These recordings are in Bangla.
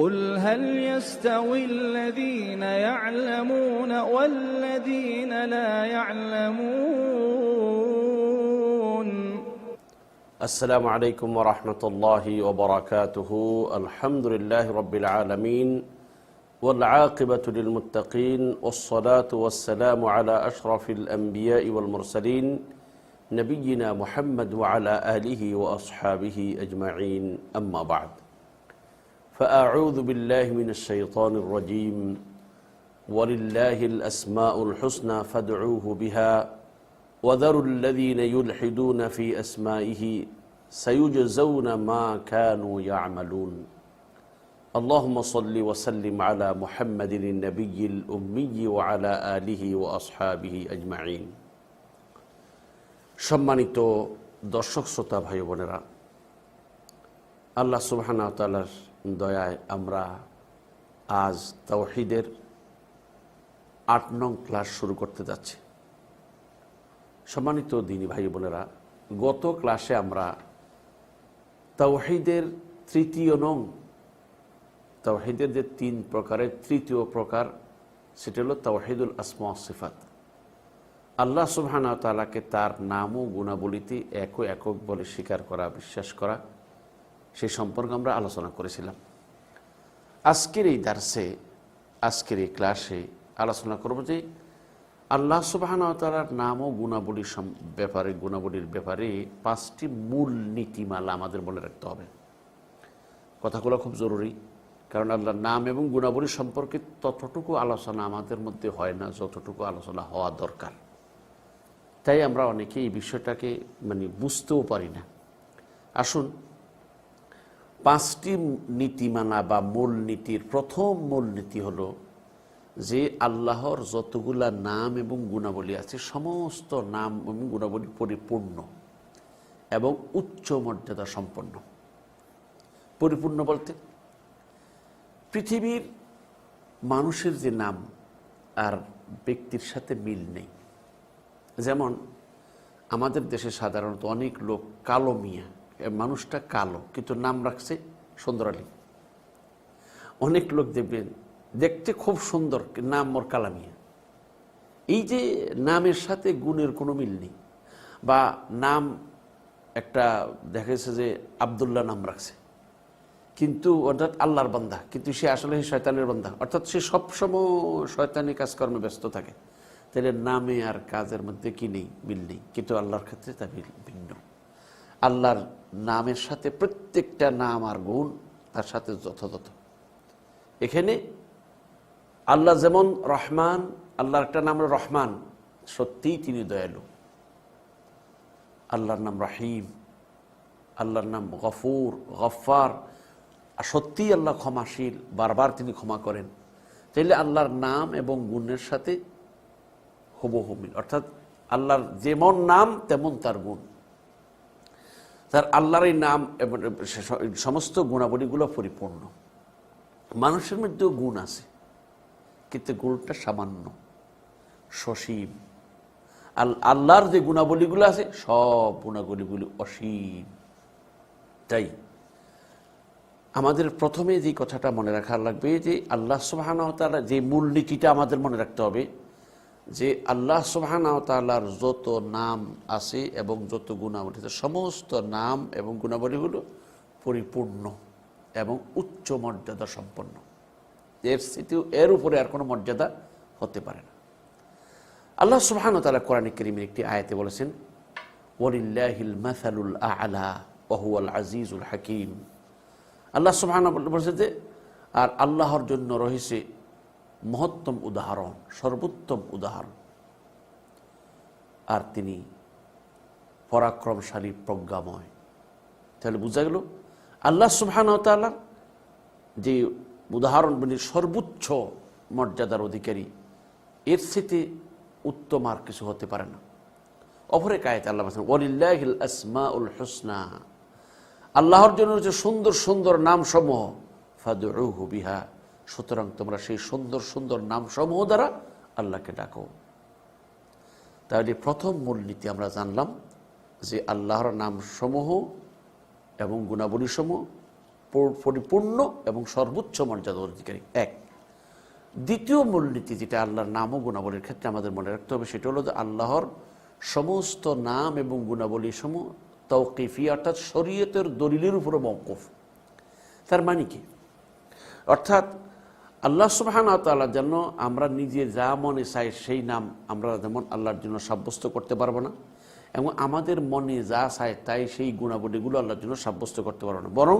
قل هل يستوي الذين يعلمون والذين لا يعلمون؟ السلام عليكم ورحمة الله وبركاته. الحمد لله رب العالمين والعاقبة للمتقين والصلاة والسلام على أشرف الأنبياء والمرسلين نبينا محمد وعلى آله وأصحابه أجمعين. أما بعد فأعوذ بالله من الشيطان الرجيم ولله الأسماء الحسنى فادعوه بها وذروا الذين يلحدون في أسمائه سيجزون ما كانوا يعملون اللهم صل وسلم على محمد النبي الأمي وعلى آله وأصحابه أجمعين সম্মানিত দর্শক শ্রোতা ভাই বোনেরা আল্লাহ সুবহানা তালার দয়ায় আমরা আজ তাওহিদের আট নং ক্লাস শুরু করতে যাচ্ছি। সম্মানিত দিনী ভাই বোনেরা, গত ক্লাসে আমরা তাওহিদের তৃতীয় নং, তাওহিদের যে তিন প্রকারের তৃতীয় প্রকার, সেটা হলো তাওহিদুল আসমা সিফাত। আল্লাহ সুবহানা তালাকে তার নাম ও গুণাবলিতে এক একক বলে স্বীকার করা, বিশ্বাস করা সেই সম্পর্কে আমরা আলোচনা করেছিলাম। আজকের এই দার্সে, আজকের এই ক্লাসে আলোচনা করব যে আল্লাহ সুবাহান তালার নাম ও গুণাবলীর ব্যাপারে গুণাবলীর ব্যাপারে পাঁচটি মূল নীতিমালা আমাদের মনে রাখতে হবে। কথাগুলো খুব জরুরি, কারণ আল্লাহর নাম এবং গুণাবলী সম্পর্কে ততটুকু আলোচনা আমাদের মধ্যে হয় না, যতটুকু আলোচনা হওয়া দরকার। তাই আমরা অনেকে এই বিষয়টাকে মানে বুঝতেও পারি না। আসুন পাঁচটি নীতিমানা বা মূল নীতির প্রথম মূল নীতি হলো যে আল্লাহর যতগুলা নাম এবং গুণাবলী আছে, সমস্ত নাম এবং গুণাবলী পরিপূর্ণ এবং উচ্চ মর্যাদা সম্পন্ন। পরিপূর্ণ বলতে পৃথিবীর মানুষের যে নাম আর ব্যক্তির সাথে মিল নেই। যেমন আমাদের দেশে সাধারণত অনেক লোক কালো মিয়া মানুষটা কালো, কিন্তু নাম রাখছে সুন্দর আলী। অনেক লোক দেখবেন, দেখতে খুব সুন্দর নাম মোর কালামিয়া। এই যে নামের সাথে গুণের কোনো মিল নেই, বা নাম একটা দেখা যে আবদুল্লাহ নাম রাখছে। কিন্তু অর্থাৎ আল্লাহর বান্দা, কিন্তু সে আসলে শয়তানের বান্দা। অর্থাৎ সে সবসময় শয়তানি কাজকর্মে ব্যস্ত থাকে। তাহলে নামে আর কাজের মধ্যে কি নেই, মিল নেই। কিন্তু আল্লাহর ক্ষেত্রে তা ভিন্ন। আল্লাহর নামের সাথে প্রত্যেকটা নাম আর গুণ তার সাথে যথাযথ। এখানে আল্লাহ যেমন রহমান, আল্লাহর একটা নাম রহমান, সত্যিই তিনি দয়ালু। আল্লাহর নাম রাহিম, আল্লাহর নাম গফুর গফার সত্যিই আল্লাহ ক্ষমাশীল, বারবার তিনি ক্ষমা করেন। তাইলে আল্লাহর নাম এবং গুণের সাথে হুবহু মিল। অর্থাৎ আল্লাহর যেমন নাম, তেমন তার গুণ। তার আল্লাহর এই নাম এবং সমস্ত গুণাবলীগুলো পরিপূর্ণ। মানুষের মধ্যেও গুণ আছে, কিন্তু গুণটা সামান্য, সসীম। আল, আল্লাহর যে গুণাবলীগুলো আছে, সব গুণাবলীগুলি অসীম। তাই আমাদের প্রথমে যে কথাটা মনে রাখা লাগবে যে, আল্লাহ সুবাহানতালা যে মূলনীতিটা আমাদের মনে রাখতে হবে যে আল্লাহ সুবাহানতালার যত নাম আছে এবং যত গুণাবলী সমস্ত নাম এবং গুণাবলীগুলো পরিপূর্ণ এবং উচ্চ মর্যাদা সম্পন্ন। এর স্থিতি, এর উপরে আর কোনো মর্যাদা হতে পারে না। আল্লাহ সুবাহান তালা কোরআন করিমের একটি আয়াতে বলেছেন ওলিল্লাহিল মাসালুল আলা ওহুয়াল আজিজুল হাকিম। আল্লাহ সুবাহান বলেছে যে, আর আল্লাহর জন্য রয়েছে মহত্তম উদাহরণ, সর্বোত্তম উদাহরণ। আর তিনি পরাক্রমশালী, প্রজ্ঞাময়। তাহলে বোঝা গেল, আল্লাহ সুবহান তাল্লাহ যে উদাহরণ মানে সর্বোচ্চ মর্যাদার অধিকারী, এর সাথে উত্তম আর কিছু হতে পারে না। অপরে কায়ত আল্লাহ ওলিল্লাহিল উল হোসনা আল্লাহর জন্য সুন্দর সুন্দর নাম সমূহ বিহা সুতরাং তোমরা সেই সুন্দর সুন্দর নাম সমূহ দ্বারা আল্লাহকে ডাকো। তাহলে প্রথম মূলনীতি আমরা জানলাম যে আল্লাহর নাম সমূহ এবং গুণাবলী সমূহ পরিপূর্ণ এবং সর্বোচ্চ মর্যাদা অধিকারী। এক। দ্বিতীয় মূলনীতি যেটা আল্লাহর নাম ও গুণাবলীর ক্ষেত্রে আমাদের মনে রাখতে হবে, সেটা হলো যে আল্লাহর সমস্ত নাম এবং গুণাবলী সমূহ তৌকিফি অর্থাৎ শরীয়তের দলিলের উপরে মৌকুফ তার মানে কি? অর্থাৎ আল্লাহ সুবাহান তাল্লাহ যেন আমরা নিজে যা মনে চাই সেই নাম আমরা যেমন আল্লাহর জন্য সাব্যস্ত করতে পারব না, এবং আমাদের মনে যা চায় তাই সেই গুণাবলীগুলো আল্লাহর জন্য সাব্যস্ত করতে পারব না। বরং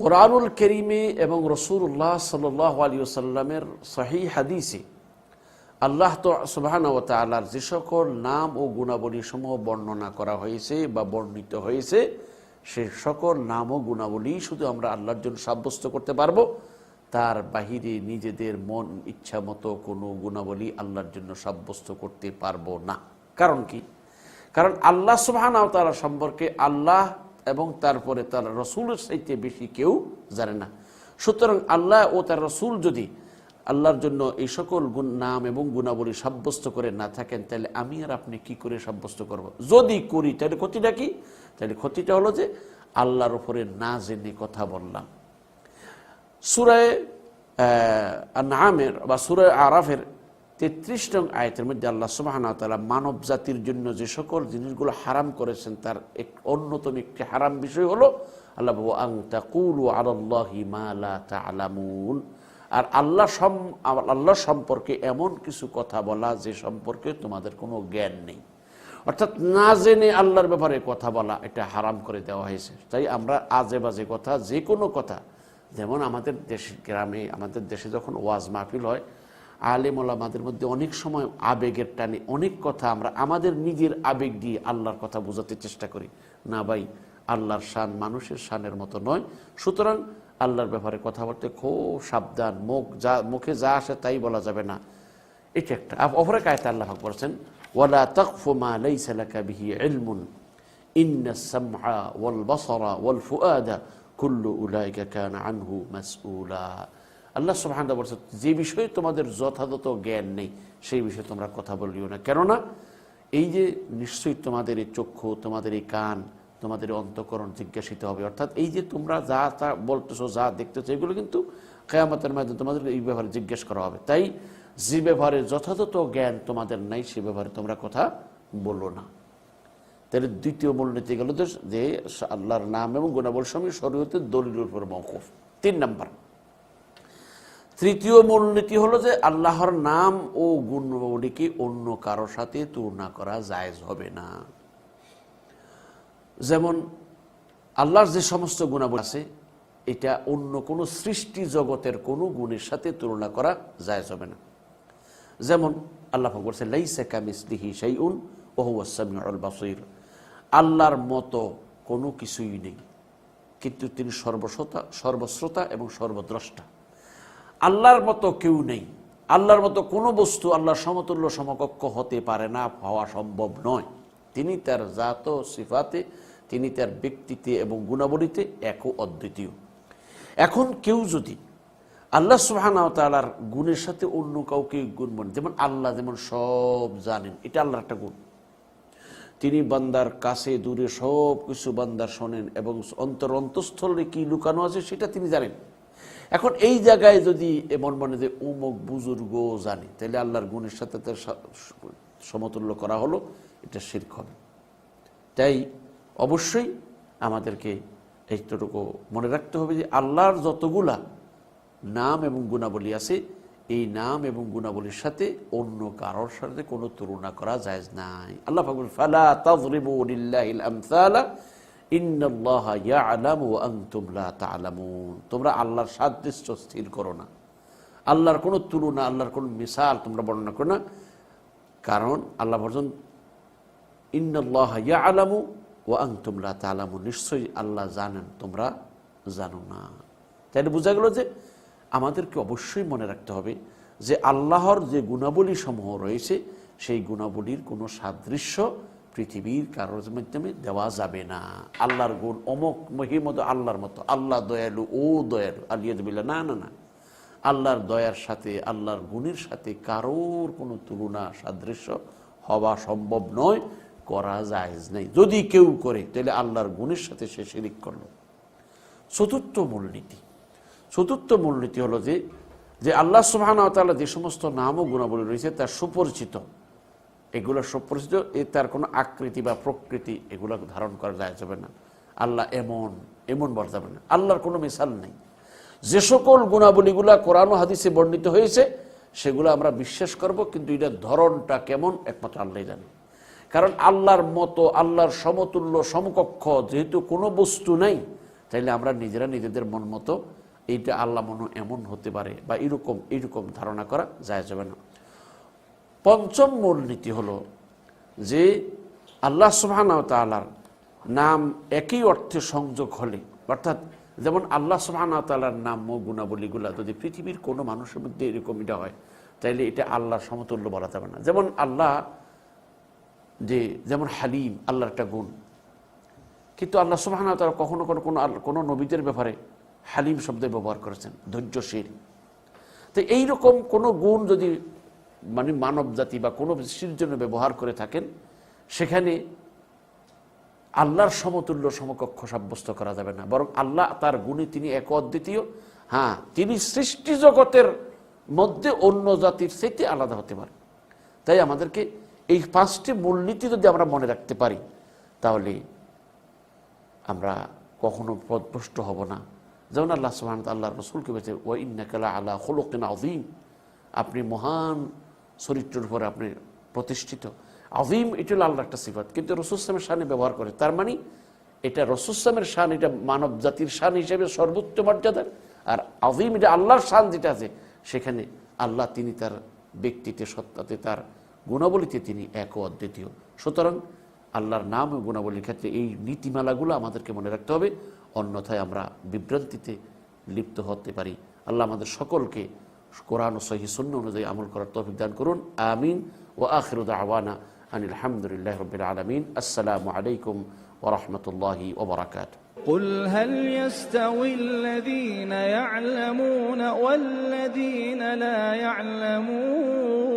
কোরআনুল করিমে এবং রসুল্লাহ সাল আলী সাল্লামের সহি হাদিসে আল্লাহ তো সুবাহান ও তালার যে সকল নাম ও গুণাবলী সমূহ বর্ণনা করা হয়েছে বা বর্ণিত হয়েছে, সে সকল নাম ও গুণাবলী শুধু আমরা আল্লাহর জন্য সাব্যস্ত করতে পারব। তার বাহিরে নিজেদের মন, ইচ্ছা মতো কোনো গুণাবলী আল্লাহর জন্য সাব্যস্ত করতে পারব না। কারণ কি? কারণ আল্লাহ সুবাহান তালা সম্পর্কে আল্লাহ এবং তারপরে তার রসুলের চাইতে বেশি কেউ জানে না। সুতরাং আল্লাহ ও তার রসুল যদি আল্লাহর জন্য এই সকল গুণ, নাম এবং গুণাবলী সাব্যস্ত করে না থাকেন, তাহলে আমি আর আপনি কি করে সাব্যস্ত করব। যদি করি, তাহলে ক্ষতিটা কি? তাহলে ক্ষতিটা হলো যে আল্লাহর উপরে না জেনে কথা বললাম। সুরায় নামের বা সুরায় আরাফের তেত্রিশ নং আয়তের মধ্যে আল্লাহ সুবাহানা তালা মানব জাতির জন্য যে সকল জিনিসগুলো হারাম করেছেন, তার এক অন্যতম একটি হারাম বিষয় হলো, আল্লাহ বাবু আং তাকুলু আল্লাহি মালা তালামুন আর আল্লাহ সম আল্লাহ সম্পর্কে এমন কিছু কথা বলা, যে সম্পর্কে তোমাদের কোনো জ্ঞান নেই। অর্থাৎ না জেনে আল্লাহর ব্যাপারে কথা বলা, এটা হারাম করে দেওয়া হয়েছে। তাই আমরা আজে বাজে কথা যে কোনো কথা যেমন আমাদের দেশ, গ্রামে, আমাদের দেশে যখন ওয়াজ মাহফিল হয় আলেম ওলামাদের মধ্যে অনেক সময় আবেগের টানে অনেক কথা আমরা আমাদের নিজের আবেগ দিয়ে আল্লাহর কথা বোঝাতে চেষ্টা করি। না ভাই, আল্লাহর শান মানুষের শানের মতো নয়। সুতরাং আল্লাহর ব্যাপারে কথা বলতে খুব সাবধান, মুখ যা, মুখে যা আসে তাই বলা যাবে না। এটা একটা। অপরে কায়তে আল্লাহ বলছেন, ওয়ালা তাকফু মা লাইসা লাকা বিহি ইলমুন ইন্না সামআ ওয়াল বাসারা ওয়াল ফুআদা কুল্লু উলাইকা কানা আনহু মাসউলা। আল্লাহ সুবহানাহু ওয়া বলছেন, যে বিষয়ে তোমাদের যথাযথ জ্ঞান নেই, সেই বিষয়ে তোমরা কথা বলিও না। কেননা, এই যে নিশ্চয়ই তোমাদের এই চক্ষু, তোমাদের এই কান, তোমাদের অন্তকরণ জিজ্ঞাসিত হবে। অর্থাৎ এই যে তোমরা যা তা বলতেছো, যা দেখতেছো, এগুলো কিন্তু কেয়ামতের মাধ্যমে তোমাদের এই ব্যাপারে জিজ্ঞেস করা হবে। তাই যে ব্যবহারে যথাযথ জ্ঞান তোমাদের নাই, সে ব্যাপারে তোমরা কথা বলো না। তাহলে দ্বিতীয় মূলনীতি গেল যে আল্লাহর নাম এবং গুণাবল সময় শরীয়তের দলিলের উপর মৌকুফ তিন নাম্বার। তৃতীয় মূলনীতি হলো যে আল্লাহর নাম ও গুণাবলীকে অন্য কারও সাথে তুলনা করা জায়েজ হবে না। যেমন আল্লাহর যে সমস্ত গুণাবলী আছে, এটা অন্য কোনো সৃষ্টি জগতের কোনো গুণের সাথে তুলনা করা জায়েজ হবে না। যেমন আল্লাহ বলছে লাইসা কামিসলিহি শাইউন ওহু আসামিউল বাসির। আল্লাহর মতো কোনো কিছুই নেই। কিন্তু তিনি সর্বশ্রোতা সর্বশ্রোতা এবং সর্বদ্রষ্টা। আল্লাহর মতো কেউ নেই। আল্লাহর মতো কোনো বস্তু আল্লাহর সমতুল্য সমকক্ষ হতে পারে না, হওয়া সম্ভব নয়। তিনি তার জাত সিফাতে, তিনি তার ব্যক্তিতে এবং গুণাবলীতে এক অদ্বিতীয়। এখন কেউ যদি আল্লাহ সুবাহানা তালার গুণের সাথে অন্য কাউকে গুণ বলেন যেমন আল্লাহ যেমন সব জানেন, এটা আল্লাহর একটা গুণ। তিনি বান্দার কাছে দূরে সব কিছু বান্দার শোনেন এবং অন্তর অন্তঃস্থলে কি লুকানো আছে সেটা তিনি জানেন। এখন এই জায়গায় যদি এমন মনে যে উমুক বুজুর্গ জানে, তাহলে আল্লাহর গুণের সাথে তার সমতুল্য করা হলো, এটা শির্ক হবে। তাই অবশ্যই আমাদেরকে এইটুকু মনে রাখতে হবে যে আল্লাহর যতগুলা নাম এবং গুণাবলী আছে এই নাম এবং গুণাবলীর সাথে অন্য কারোর সাথে কোনো তুলনা করা যায় নাই। আল্লাহ ফাকুল ফালা তাজরিবু লিল্লাহিল আমসালা, ইন্নাল্লাহা ইয়ালামু ওয়া আনতুম লা তা'লামুন। তোমরা আল্লাহর সাদৃশ্য স্থির করো না। আল্লাহর কোনো তুলনা, আল্লাহর কোনো মিসাল তোমরা বর্ণনা করো না। কারণ আল্লাহ বলছেন ইন্নাল্লাহা ইয়ালামু ওয়া আনতুম লা তা'লামুন। নিশ্চয়ই আল্লাহ জানেন, তোমরা জানো না। তাইলে বোঝা গেল যে আমাদেরকে অবশ্যই মনে রাখতে হবে যে আল্লাহর যে গুণাবলী সমূহ রয়েছে, সেই গুণাবলীর কোনো সাদৃশ্য পৃথিবীর কারোর মাধ্যমে দেওয়া যাবে না। আল্লাহর গুণ অমক মহিমত আল্লাহর মতো। আল্লাহ দয়ালু, ও দয়ালু। আলিয়াদবিল্লা না না না। আল্লাহর দয়ার সাথে, আল্লাহর গুণের সাথে কারোর কোনো তুলনা, সাদৃশ্য হওয়া সম্ভব নয়, করা জায়েজ নেই। যদি কেউ করে, তাহলে আল্লাহর গুণের সাথে সে শিরিক করল। চতুর্থ মূলনীতি। চতুর্থ মূলনীতি হলো যে যে আল্লাহ সুবহান যে সমস্ত নাম ও গুণাবলী রয়েছে, তার সুপরিচিত। এগুলো সুপরিচিত, এ তার কোনো আকৃতি বা প্রকৃতি এগুলো ধারণ করা যায় যাবে না। আল্লাহ এমন এমন বলা যাবে না। আল্লাহর কোনো মিশাল নেই। যে সকল গুণাবলীগুলা কোরআন হাদিসে বর্ণিত হয়েছে, সেগুলো আমরা বিশ্বাস করব, কিন্তু এটার ধরনটা কেমন, একমাত্র আল্লাহ জানে। কারণ আল্লাহর মতো, আল্লাহর সমতুল্য সমকক্ষ যেহেতু কোনো বস্তু নাই, তাইলে আমরা নিজেরা নিজেদের মন মতো এইটা আল্লাহ মনে এমন হতে পারে বা এরকম এরকম ধারণা করা যায় যাবে না। পঞ্চম মূলনীতি হলো যে আল্লাহ সুবহান তালার নাম একই অর্থে সংযোগ হলে, অর্থাৎ যেমন আল্লাহ সুবহান তালার নাম ও গুণাবলীগুলা যদি পৃথিবীর কোনো মানুষের মধ্যে এরকম এটা হয়, তাইলে এটা আল্লাহর সমতুল্য বলা যাবে না। যেমন আল্লাহ যে, যেমন হালিম, আল্লাহর একটা গুণ। কিন্তু আল্লাহ সুবহান তালা কখনো কোনো কোনো কোনো নবীদের ব্যাপারে হালিম শব্দে ব্যবহার করেছেন, ধৈর্যশীল। তো এইরকম কোনো গুণ যদি মানে মানব জাতি বা কোনো সৃষ্টির জন্য ব্যবহার করে থাকেন, সেখানে আল্লাহর সমতুল্য সমকক্ষ সাব্যস্ত করা যাবে না। বরং আল্লাহ তার গুণে তিনি এক অদ্বিতীয়। হ্যাঁ তিনি সৃষ্টি জগতের মধ্যে অন্য জাতির চাইতে আলাদা হতে পারে তাই আমাদেরকে এই পাঁচটি মূলনীতি যদি আমরা মনে রাখতে পারি, তাহলে আমরা কখনো পদভ্রষ্ট হব না। যেমন আল্লাহ সুবহান আল্লাহ রসুলকে বেঁচে ও ইন্নাকালা আল্লাহ হলকিন আজিম আপনি মহান চরিত্রের উপরে আপনি প্রতিষ্ঠিত। আজিম এটা হলো আল্লাহ একটা সিফাত। কিন্তু রসুলামের শানে ব্যবহার করে, তার মানে এটা রসুলামের শান, এটা মানব জাতির শান হিসেবে সর্বোচ্চ মর্যাদার। আর আজিম এটা আল্লাহর শান যেটা আছে, সেখানে আল্লাহ তিনি তার ব্যক্তিতে, সত্তাতে, তার গুণাবলীতে তিনি এক ও অদ্বিতীয়। সুতরাং আল্লাহর নাম ও গুণাবলীর ক্ষেত্রে এই নীতিমালাগুলো আমাদেরকে মনে রাখতে হবে। অন্যথায় আমরা বিভ্রান্তিতে লিপ্ত হতে পারি আল্লাহ আমাদের সকলকে কোরআন ও সহি শূন্য অনুযায়ী আমল করার তৌফিক দান করুন আমিন ও আখির আওয়ানা আনিল হামদুলিল্লাহ রবিল আলমিন আসসালামু আলাইকুম ওরহমতুল্লাহি ওবরাকাত قل هل يستوي الذين يعلمون والذين لا يعلمون